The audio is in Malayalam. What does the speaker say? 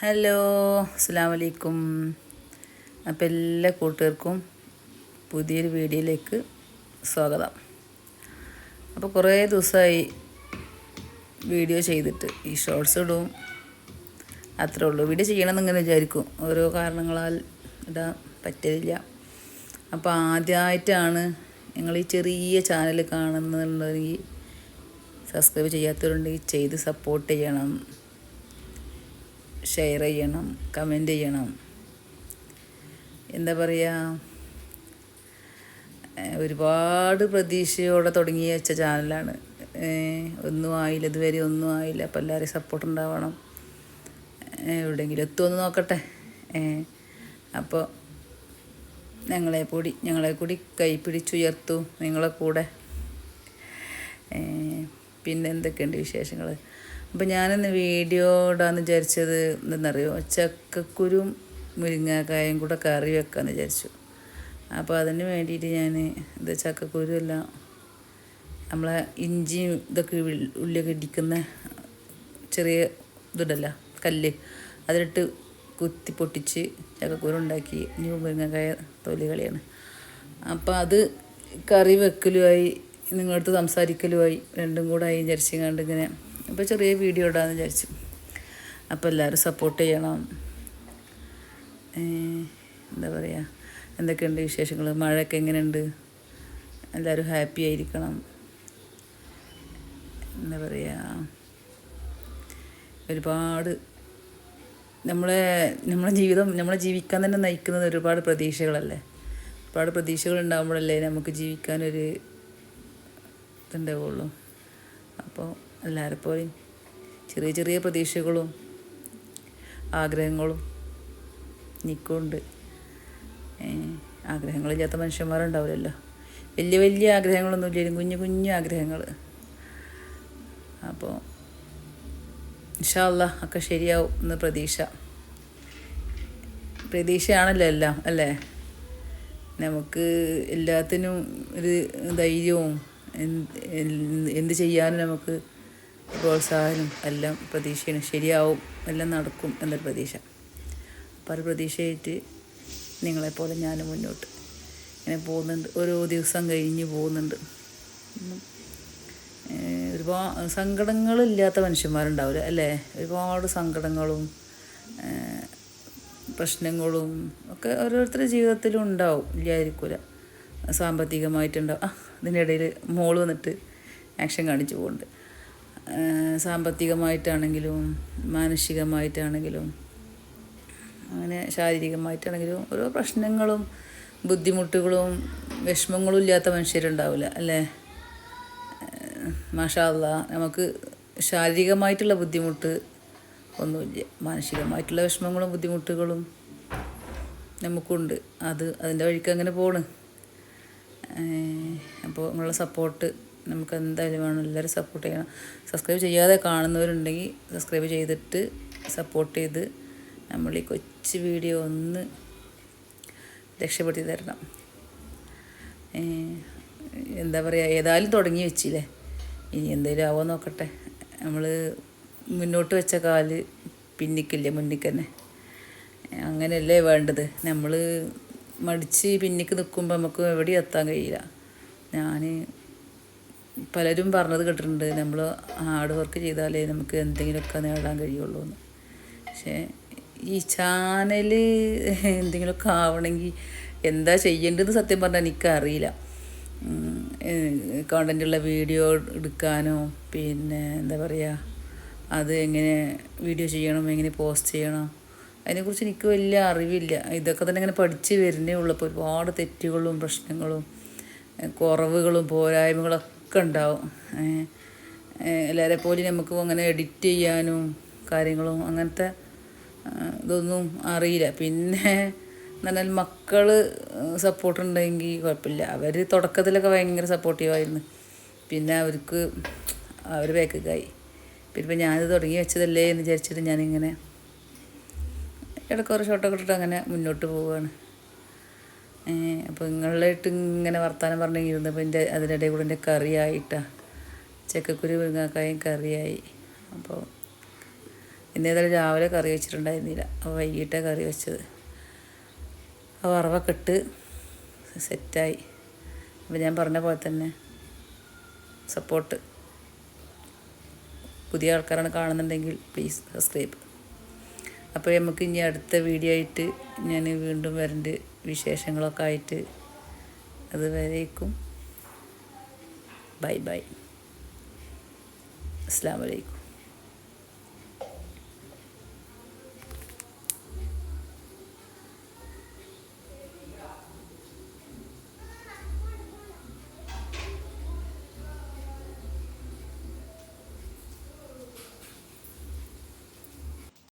ഹലോ അസ്സാം വലൈക്കും അപ്പം എല്ലാ കൂട്ടുകാർക്കും പുതിയൊരു വീഡിയോയിലേക്ക് സ്വാഗതം. അപ്പോൾ കുറേ ദിവസമായി വീഡിയോ ചെയ്തിട്ട് ഈ ഷോർട്സ് ഇടും. അത്രേ ഉള്ളൂ. വീഡിയോ ചെയ്യണമെന്ന് ഇങ്ങനെ വിചാരിക്കും. ഓരോ കാരണങ്ങളാൽ ഇടാൻ പറ്റില്ല അപ്പോൾ ആദ്യമായിട്ടാണ് നിങ്ങൾ ഈ ചെറിയ ചാനൽ കാണുന്നുണ്ടെങ്കിൽ സബ്സ്ക്രൈബ് ചെയ്യാത്തവരുണ്ടെങ്കിൽ ചെയ്ത് സപ്പോർട്ട് ചെയ്യണം. ഷെയർ ചെയ്യണം കമന്റ് ചെയ്യണം. എന്താ പറയുക ഒരുപാട് പ്രതീക്ഷയോടെ തുടങ്ങി വെച്ച ചാനലാണ്. ഒന്നും ആയില്ല ഇതുവരെ ഒന്നും ആയില്ല. അപ്പോൾ എല്ലാവരെയും സപ്പോർട്ട് ഉണ്ടാവണം. എവിടെയെങ്കിലും എത്തുമെന്ന് നോക്കട്ടെ. അപ്പോൾ ഞങ്ങളെ കൂടി ഞങ്ങളെ കൂടി കൈ പിടിച്ചുയർത്തു നിങ്ങളെ കൂടെ. പിന്നെ എന്തൊക്കെയുണ്ട് വിശേഷങ്ങൾ അപ്പോൾ ഞാനിന്ന് വീഡിയോ ഇടാന്ന് വിചാരിച്ചത് എന്തെന്നറിയോ ചക്കക്കുരും മുരിങ്ങാക്കായും കൂടെ കറി വെക്കാമെന്ന് വിചാരിച്ചു. അപ്പോൾ അതിന് വേണ്ടിയിട്ട് ഞാൻ ഇത് ചക്കക്കുരു എല്ലാം നമ്മളെ ഇഞ്ചിയും ഇതൊക്കെ ഉള്ളി- ഉള്ളിയൊക്കെ ഇടിക്കുന്ന ചെറിയ ഇതുണ്ടല്ലോ കല്ല്. അതിലിട്ട് കുത്തി പൊട്ടിച്ച് ചക്കക്കുരു ഉണ്ടാക്കി. ഇനി മുരിങ്ങക്കായ തൊലി കളിയാണ്. അപ്പോൾ അത് കറി വെക്കലുമായി നിങ്ങളടുത്ത് സംസാരിക്കലുമായി രണ്ടും കൂടെ ആയി വിചാരിച്ചങ്ങാണ്ട് ഇങ്ങനെ അപ്പോൾ ചെറിയ വീഡിയോ ഇടാമെന്ന് വിചാരിച്ചു. അപ്പോൾ എല്ലാവരും സപ്പോർട്ട് ചെയ്യണം. എന്താ പറയുക എന്തൊക്കെയുണ്ട് വിശേഷങ്ങൾ മഴയൊക്കെ എങ്ങനെയുണ്ട്? എല്ലാവരും ഹാപ്പി ആയിരിക്കണം. എന്താ പറയുക ഒരുപാട് നമ്മളെ നമ്മളെ ജീവിതം നമ്മളെ ജീവിക്കാൻ തന്നെ നയിക്കുന്നത് ഒരുപാട് പ്രതീക്ഷകളല്ലേ? ഒരുപാട് പ്രതീക്ഷകൾ ഉണ്ടാകുമ്പോഴല്ലേ നമുക്ക് ജീവിക്കാനൊരു ഇതുണ്ടാവുള്ളൂ. അപ്പോൾ എല്ലാവരെ പോലെയും ചെറിയ ചെറിയ പ്രതീക്ഷകളും ആഗ്രഹങ്ങളും നിൽക്കുന്നുണ്ട് ആഗ്രഹങ്ങളില്ലാത്ത മനുഷ്യന്മാരുണ്ടാവില്ലല്ലോ. വലിയ വലിയ ആഗ്രഹങ്ങളൊന്നും ഇല്ലായിരുന്നു കുഞ്ഞു കുഞ്ഞു ആഗ്രഹങ്ങൾ. അപ്പോൾ ഇൻഷാല്ല ഒക്കെ ശരിയാവും എന്ന് പ്രതീക്ഷ. പ്രതീക്ഷയാണല്ലോ എല്ലാം അല്ലേ? നമുക്ക് എല്ലാത്തിനും ഒരു ധൈര്യവും എന്ത് ചെയ്യാനും നമുക്ക് പ്രോത്സാഹനം എല്ലാം പ്രതീക്ഷയാണ്. ശരിയാവും എല്ലാം നടക്കും എന്നൊരു പ്രതീക്ഷ. അപ്പോൾ ഒരു പ്രതീക്ഷയായിട്ട് നിങ്ങളെപ്പോലെ ഞാൻ മുന്നോട്ട് ഇങ്ങനെ പോകുന്നുണ്ട്. ഓരോ ദിവസം കഴിഞ്ഞ് പോകുന്നുണ്ട്. ഒരുപാട് സങ്കടങ്ങളില്ലാത്ത മനുഷ്യന്മാരുണ്ടാവില്ല? അല്ലേ? ഒരുപാട് സങ്കടങ്ങളും പ്രശ്നങ്ങളും ഒക്കെ ഓരോരുത്തരുടെ ജീവിതത്തിലും ഉണ്ടാവും. ഇല്ലായിരിക്കില്ല സാമ്പത്തികമായിട്ടുണ്ടാവും. ആ ഇതിനിടയിൽ മോൾ വന്നിട്ട് ആക്ഷൻ കാണിച്ചു പോകുന്നുണ്ട്. സാമ്പത്തികമായിട്ടാണെങ്കിലും മാനസികമായിട്ടാണെങ്കിലും അങ്ങനെ ശാരീരികമായിട്ടാണെങ്കിലും ഓരോ പ്രശ്നങ്ങളും ബുദ്ധിമുട്ടുകളും വിഷമങ്ങളും ഇല്ലാത്ത മനുഷ്യരുണ്ടാവില്ല അല്ലേ? മാഷാല്ല നമുക്ക് ശാരീരികമായിട്ടുള്ള ബുദ്ധിമുട്ട് ഒന്നുമില്ല. മാനസികമായിട്ടുള്ള വിഷമങ്ങളും ബുദ്ധിമുട്ടുകളും നമുക്കുണ്ട്. അത് അതിന്റെ വഴിക്ക് അങ്ങനെ പോണ്. അപ്പോൾ നിങ്ങളുടെ സപ്പോർട്ട് നമുക്ക് എന്തായാലും വേണം എല്ലാവരും സപ്പോർട്ട് ചെയ്യണം. സബ്സ്ക്രൈബ് ചെയ്യാതെ കാണുന്നവരുണ്ടെങ്കിൽ സബ്സ്ക്രൈബ് ചെയ്തിട്ട് സപ്പോർട്ട് ചെയ്ത് നമ്മൾ ഈ കൊച്ചു വീഡിയോ ഒന്ന് രക്ഷപ്പെടുത്തി തരണം. എന്താ പറയുക ഏതായാലും തുടങ്ങി വെച്ചില്ലേ? ഇനി എന്തെങ്കിലും ആവോ നോക്കട്ടെ. നമ്മൾ മുന്നോട്ട് വെച്ച കാൽ പിന്നിക്കില്ലേ മുന്നിക്ക് തന്നെ അങ്ങനെയല്ലേ വേണ്ടത്. നമ്മൾ മടിച്ച് പിന്നിക്ക് നിൽക്കുമ്പോൾ നമുക്ക് എവിടെയും എത്താൻ കഴിയില്ല. ഞാൻ പലരും പറഞ്ഞത് കേട്ടിട്ടുണ്ട് നമ്മൾ ഹാർഡ് വർക്ക് ചെയ്താലേ നമുക്ക് എന്തെങ്കിലുമൊക്കെ നേടാൻ കഴിയുള്ളൂ എന്ന്. പക്ഷേ ഈ ചാനൽ എന്തെങ്കിലുമൊക്കെ ആവണമെങ്കിൽ എന്താ ചെയ്യേണ്ടതെന്ന് സത്യം പറഞ്ഞാൽ എനിക്കറിയില്ല. കോണ്ടന്റുള്ള വീഡിയോ എടുക്കാനോ പിന്നെ എന്താ പറയുക അത് എങ്ങനെ വീഡിയോ ചെയ്യണം എങ്ങനെ പോസ്റ്റ് ചെയ്യണം അതിനെക്കുറിച്ച് എനിക്ക് വലിയ അറിവില്ല. ഇതൊക്കെ തന്നെ ഇങ്ങനെ പഠിച്ച് വരുന്നേ ഉള്ളൂ. അപ്പോൾ ഒരുപാട് തെറ്റുകളും പ്രശ്നങ്ങളും കുറവുകളും പോരായ്മകളൊക്കെ ഉണ്ടാവും ഏഹ് ഏഹ് എല്ലാവരെ പോലെ നമുക്ക് അങ്ങനെ എഡിറ്റ് ചെയ്യാനും കാര്യങ്ങളും അങ്ങനത്തെ ഇതൊന്നും അറിയില്ല. പിന്നെ എന്ന് പറഞ്ഞാൽ മക്കൾ സപ്പോർട്ട് ഉണ്ടെങ്കിൽ കുഴപ്പമില്ല. അവർ തുടക്കത്തിലൊക്കെ ഭയങ്കര സപ്പോർട്ടീവായിരുന്നു പിന്നെ അവർക്ക് അവർ ബാക്കിക്കായി പിന്നെ ഇപ്പം ഞാനിത് തുടങ്ങി വെച്ചതല്ലേ എന്ന് വിചാരിച്ചിട്ട് ഞാനിങ്ങനെ ഇടയ്ക്ക് ഒരു ഷോട്ടൊക്കെ ഇട്ടിട്ട് അങ്ങനെ മുന്നോട്ട് പോവുകയാണ്. അപ്പോൾ നിങ്ങളായിട്ട് ഇങ്ങനെ വർത്തമാനം പറഞ്ഞിരുന്നപ്പോൾ എന്റെ അതിനിടയിൽ കൂടെ എന്റെ കറിയായിട്ടാണ് ചക്കക്കുരു മുരിങ്ങാക്കായും കറിയായി. അപ്പോൾ ഇന്നേതായാലും രാവിലെ കറി വെച്ചിട്ടുണ്ടായിരുന്നില്ല. അപ്പോൾ വൈകിട്ടാണ് കറി വെച്ചത്. ആ വറവൊക്കെ ഇട്ട് സെറ്റായി. അപ്പോൾ ഞാൻ പറഞ്ഞ പോലെ തന്നെ സപ്പോർട്ട്. പുതിയ ആൾക്കാരാണ് കാണുന്നുണ്ടെങ്കിൽ പ്ലീസ് സബ്സ്ക്രൈബ്. അപ്പോൾ നമുക്ക് ഇനി അടുത്ത വീഡിയോ ആയിട്ട് ഞാൻ വീണ്ടും വരണ്ട്. വിശേഷങ്ങളൊക്കെ ആയിട്ട് അതുവരേക്കും. Bye bye. അസ്സാം വലൈക്കും